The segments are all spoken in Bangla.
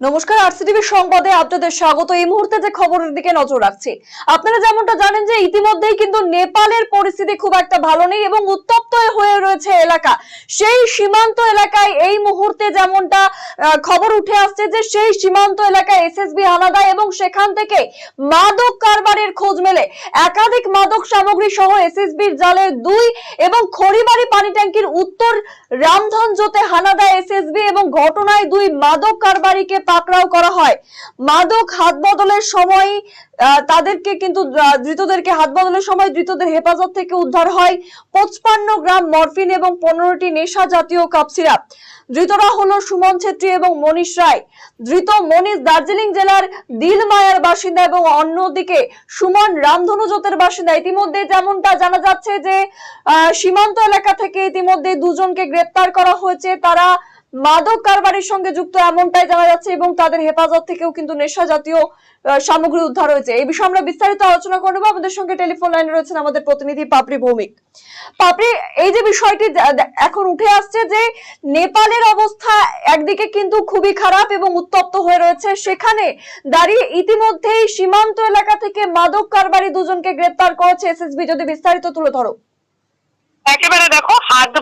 নমস্কার আরসিটিভি সংবাদে আপনাদের স্বাগত। এই মুহূর্তে যে খবরের দিকে নজর রাখছি, আপনারা যেমনটা জানেন যে ইতিমধ্যেই কিন্তু নেপালের পরিস্থিতি খুব একটা ভালো নেই এবং উত্তপ্ত হয়ে রয়েছে এলাকা। সেই সীমান্ত এলাকায় এই মুহূর্তে যেমনটা খবর উঠে আসছে যে সেই সীমান্ত এলাকায় এসএসবি হানাদা এবং সেখান থেকে মাদক কারবারের খোঁজ মেলে। একাধিক মাদক সামগ্রী সহ এসএসবির জালে দুই এবং খড়িবাড়ি পানি ট্যাঙ্কির উত্তর রামধনজোতে হানাদা এসএসবি এবং ঘটনায় দুই মাদক কারবারিকে পাকড়াও করা হয়। মাদক হাত বদলের সময় তাদেরকে কিন্তু ধৃতদেরকে হাত বদলের সময় ধৃতদের হেফাজত থেকে উদ্ধার হয়। পঁচপান্ন গ্রাম মরফিন এবং পনেরোটি নেশা জাতীয় কাপ সিরাপ। ধৃতরা হলো সুমন ছেত্রী এবং মনীষ রায়। ধৃত মনীষ দার্জিলিং জেলার দিলমায়ার বাসিন্দা এবং অন্যদিকে সুমন রামধনুজোতের বাসিন্দা। ইতিমধ্যে যেমনটা জানা যাচ্ছে যে সীমান্ত এলাকা থেকে ইতিমধ্যে দুজনকে গ্রেপ্তার করা হয়েছে। তারা মাদক কারবারের সঙ্গে যুক্ত এমনটাই জানা যাচ্ছে এবং তাদের হেফাজত থেকেও কিন্তু নেশা জাতীয় সামগ্রী উদ্ধার হয়েছে। এই বিষয়ে আমরা বিস্তারিত আলোচনা করব আমাদের সঙ্গে টেলিফোন লাইনে রয়েছেন আমাদের প্রতিনিধি পাপড়ি ভৌমিক। পাপড়ি, এই যে বিষয়টি এখন উঠে আসছে যে নেপালের অবস্থা একদিকে কিন্তু খুবই খারাপ এবং উত্তপ্ত হয়ে রয়েছে। সেখানে দাঁড়িয়ে ইতিমধ্যেই সীমান্ত এলাকা থেকে মাদক কারবারি দুজনকে গ্রেপ্তার করেছে এসএসবি। যদি বিস্তারিত তুলে ধরো। একেবারে দেখো, হাত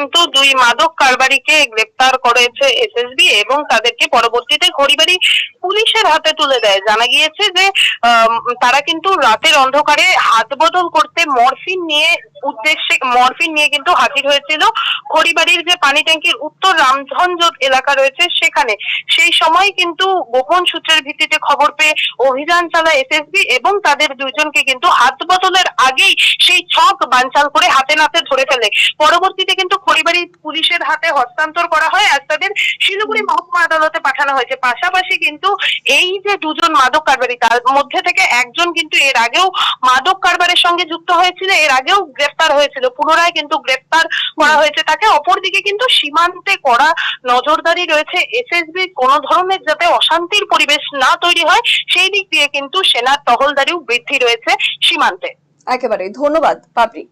কিন্তু দুই মাদক কারবারিকে গ্রেপ্তার করেছে এসএসবি এবং তাদেরকে পরবর্তীতে খড়িবাড়ি পুলিশের হাতে তুলে দেয়। জানা গিয়েছে যে তারা কিন্তু রাতের অন্ধকারে হাত বদল করতে মরফিন নিয়ে উদ্দেশ্যে, মরফিন নিয়ে কিন্তু হাজির হয়েছিল। খড়িবাড়ির যে পানি ট্যাঙ্কির উত্তর রামধনজোট এলাকা রয়েছে সেখানে। সেই সময় কিন্তু গোপন সূত্রের ভিত্তিতে খবর পেয়ে অভিযান চালায় এসএসবি এবং তাদের দুইজনকে কিন্তু হাত বদলের আগেই সেই ছক বানচাল করে হাতে নাতে ধরে ফেলে। পরবর্তীতে কিন্তু খড়িবাড়ি পুলিশের হাতে হস্তান্তর করা হয় আর তাদের শিলিগুড়ি মহকুমা আদালতে পাঠানো হয়েছে পাশাপাশি কিন্তু এই যে দুজন মাদক কারবারি, তার মধ্যে থেকে একজন কিন্তু এর আগেও মাদক কারবারের সঙ্গে যুক্ত হয়েছিল, এর আগেও গ্রেফতার হয়েছিল। পুনরায় কিন্তু গ্রেফতার করা হয়েছে তাকে। অপরদিকে কিন্তু সীমান্তে করা নজরদারি রয়েছে। এসএসবি কোনো ধরনের যাতে অশান্তির পরিবেশ না তৈরি হয়, সেই দিক দিয়ে কিন্তু সেনার টহলদারিও বৃদ্ধি রয়েছে সীমান্তে। একেবারে ধন্যবাদ, পাপড়ি।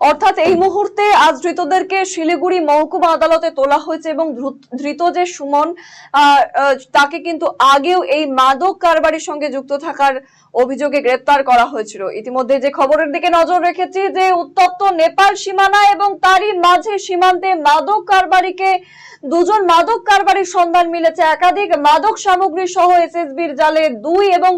অর্থাৎ এই মুহূর্তে আজ ধৃতদেরকে শিলিগুড়ি মহকুমা আদালতে তোলা হয়েছে এবং ধৃত- যে সুমন তাকে কিন্তু আগেও এই মাদক কারবারির সঙ্গে যুক্ত থাকার অভিযোগে গ্রেপ্তার করা হয়েছিল। ইতিমধ্যে যে খবরের দিকে নজর রেখেছি যে উত্তপ্ত নেপাল সীমানা এবং তারই মাঝে সীমান্তে মাদক কারবারিকে, দুজন মাদক কারবারির সন্ধান মিলেছে। একাধিক মাদক সামগ্রী সহ এসএসবির জালে দুই এবং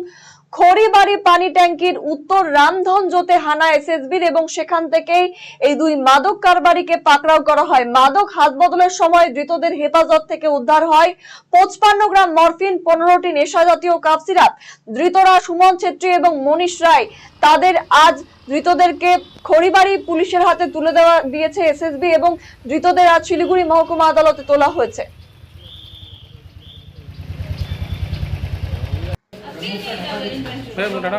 খড়িবাড়ি পানি ট্যাঙ্কির উত্তর রামধন জোতে হানা এসএসবির এবং সেখান থেকেই এই দুই মাদক কারবারিকে পাকড়াও করা হয়। মাদক হাত বদলের সময় ধৃতদের হেফাজত থেকে উদ্ধার হয়। পঁচপান্ন গ্রাম মরফিন, পনেরোটি নেশা জাতীয় কাপ সিরাপ। ধৃতরা সুমন ছেত্রী এবং মনীষ রায়। তাদের আজ ধৃতদেরকে খড়িবাড়ি পুলিশের হাতে তুলে দেওয়া দিয়েছে এসএসবি এবং ধৃতদের আজ শিলিগুড়ি মহকুমা আদালতে তোলা হয়েছে। টাটা